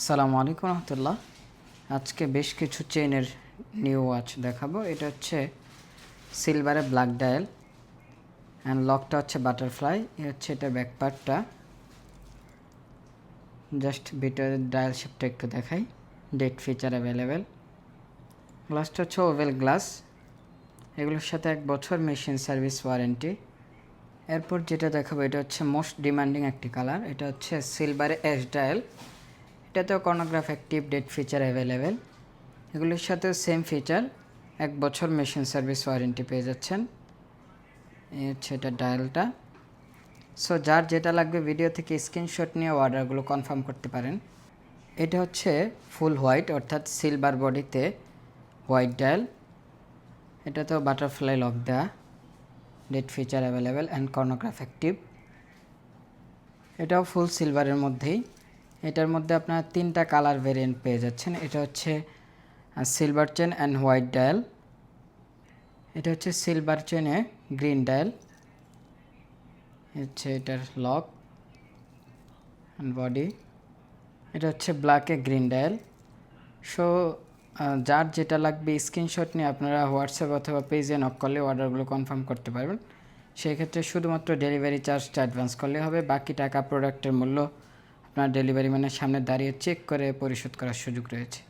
আসসালামু আলাইকুম রহমতুল্লাহ। আজকে বেশ কিছু চেনের নিউ ওয়াচ দেখাবো। এটা হচ্ছে সিলভারে ব্ল্যাক ডায়াল অ্যান্ড লকটা হচ্ছে বাটারফ্লাই এ হচ্ছে এটা ব্যাকপার্টটা জাস্ট ভিতরের ডায়াল শেপটা একটু দেখাই। ডেট ফিচার অ্যাভেলেবেল গ্লাসটা হচ্ছে ওভেল গ্লাস এগুলোর সাথে এক বছর মেশিন সার্ভিস ওয়ারেন্টি এরপর যেটা দেখাবো, এটা হচ্ছে মোস্ট ডিমান্ডিং একটি কালার এটা হচ্ছে সিলভারে এস ডায়াল এটাতেও chronograph active date feature available এগুলির সাথেও সেম ফিচার এক বছর মেশিন সার্ভিস ওয়ারেন্টি পেয়ে যাচ্ছেন। এই হচ্ছে এটা ডায়ালটা সো যার যেটা লাগবে ভিডিও থেকে স্ক্রিনশট নিয়ে অর্ডারগুলো কনফার্ম করতে পারেন। এটা হচ্ছে ফুল হোয়াইট অর্থাৎ সিলভার বডিতে হোয়াইট ডায়াল এটা তো বাটারফ্লাই লক দেওয়া date feature available and chronograph active এটাও ফুল সিলভারের মধ্যেই। এটার মধ্যে আপনারা তিনটা কালার ভেরিয়েন্ট পেয়ে যাচ্ছেন। এটা হচ্ছে silver chain and white dial এটা হচ্ছে সিলভার চেনে গ্রিন ডায়াল হচ্ছে এটার লক অ্যান্ড বডি এটা হচ্ছে ব্ল্যাকে গ্রিন ডায়াল সো যার যেটা লাগবে স্ক্রিনশট নিয়ে আপনারা হোয়াটসঅ্যাপ অথবা পেজে নক করলে অর্ডারগুলো কনফার্ম করতে পারবেন। সেই ক্ষেত্রে শুধুমাত্র ডেলিভারি চার্জটা অ্যাডভান্স করলে হবে। বাকি টাকা প্রোডাক্টের মূল্য আপনার ডেলিভারি ম্যানের সামনে দাঁড়িয়ে চেক করে পরিশোধ করার সুযোগ রয়েছে।